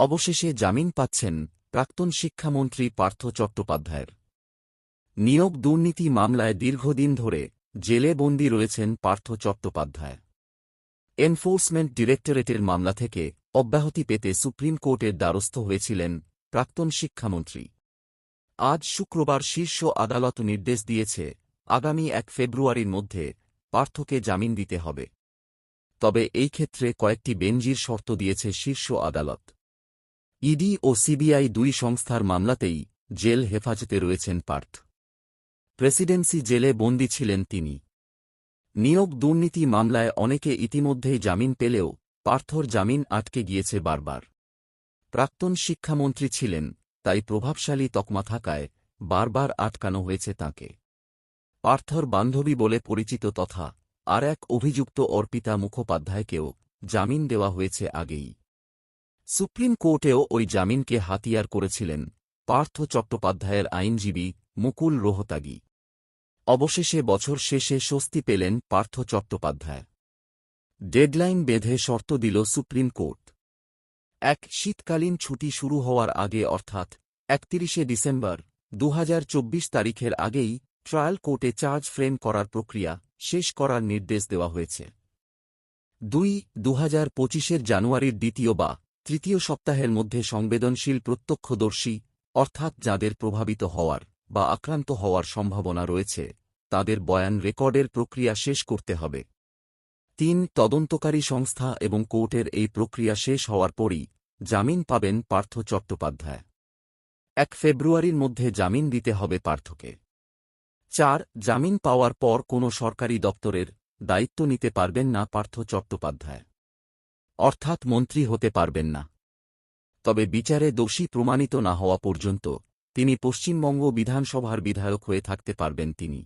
অবশেষে জামিন পাচ্ছেন প্রাক্তন শিক্ষামন্ত্রী পার্থ চট্টোপাধ্যায়ের। নিয়োগ দুর্নীতি মামলায় দীর্ঘদিন ধরে জেলে বন্দী রয়েছেন পার্থ চট্টোপাধ্যায়। এনফোর্সমেন্ট ডিরেক্টরেটের মামলা থেকে অব্যাহতি পেতে সুপ্রিম কোর্টের দ্বারস্থ হয়েছিলেন প্রাক্তন শিক্ষামন্ত্রী। আজ শুক্রবার শীর্ষ আদালত নির্দেশ দিয়েছে, আগামী এক ফেব্রুয়ারির মধ্যে পার্থকে জামিন দিতে হবে। তবে এই ক্ষেত্রে কয়েকটি বেঞ্জির শর্ত দিয়েছে শীর্ষ আদালত। ইডি ও সিবিআই দুই সংস্থার মামলাতেই জেল হেফাজতে রয়েছেন পার্থ। প্রেসিডেন্সি জেলে বন্দী ছিলেন তিনি। নিয়োগ দুর্নীতি মামলায় অনেকে ইতিমধ্যেই জামিন পেলেও পার্থর জামিন আটকে গিয়েছে বারবার। প্রাক্তন শিক্ষামন্ত্রী ছিলেন, তাই প্রভাবশালী তকমা থাকায় বারবার আটকানো হয়েছে তাঁকে। পার্থর বান্ধবী বলে পরিচিত তথা আর এক অভিযুক্ত অর্পিতা মুখোপাধ্যায়কেও জামিন দেওয়া হয়েছে আগেই। সুপ্রিম কোর্টেও ওই জামিনকে হাতিয়ার করেছিলেন পার্থ চট্টোপাধ্যায়ের আইনজীবী মুকুল রোহতাগি। অবশেষে বছর শেষে স্বস্তি পেলেন পার্থ চট্টোপাধ্যায়। ডেডলাইন বেঁধে শর্ত দিল সুপ্রিম কোর্ট। এক শীতকালীন ছুটি শুরু হওয়ার আগে অর্থাৎ একত্রিশে ডিসেম্বর দু হাজার চব্বিশ তারিখের আগেই ট্রায়াল কোর্টে চার্জ ফ্রেম করার প্রক্রিয়া শেষ করার নির্দেশ দেওয়া হয়েছে। দুই দু হাজার জানুয়ারির দ্বিতীয় বা তৃতীয় সপ্তাহের মধ্যে সংবেদনশীল প্রত্যক্ষদর্শী, অর্থাৎ যাদের প্রভাবিত হওয়ার বা আক্রান্ত হওয়ার সম্ভাবনা রয়েছে, তাদের বয়ান রেকর্ডের প্রক্রিয়া শেষ করতে হবে। তিন, তদন্তকারী সংস্থা এবং কোর্টের এই প্রক্রিয়া শেষ হওয়ার পরই জামিন পাবেন পার্থ চট্টোপাধ্যায়। এক ফেব্রুয়ারির মধ্যে জামিন দিতে হবে পার্থকে। চার, জামিন পাওয়ার পর কোনো সরকারি দপ্তরের দায়িত্ব নিতে পারবেন না পার্থ চট্টোপাধ্যায়। অর্থাৎ মন্ত্রী হতে পারবেন না। তবে বিচারে দোষী প্রমাণিত না হওয়া পর্যন্ত তিনি পশ্চিমবঙ্গ বিধানসভার বিধায়ক হয়ে থাকতে পারবেন তিনি।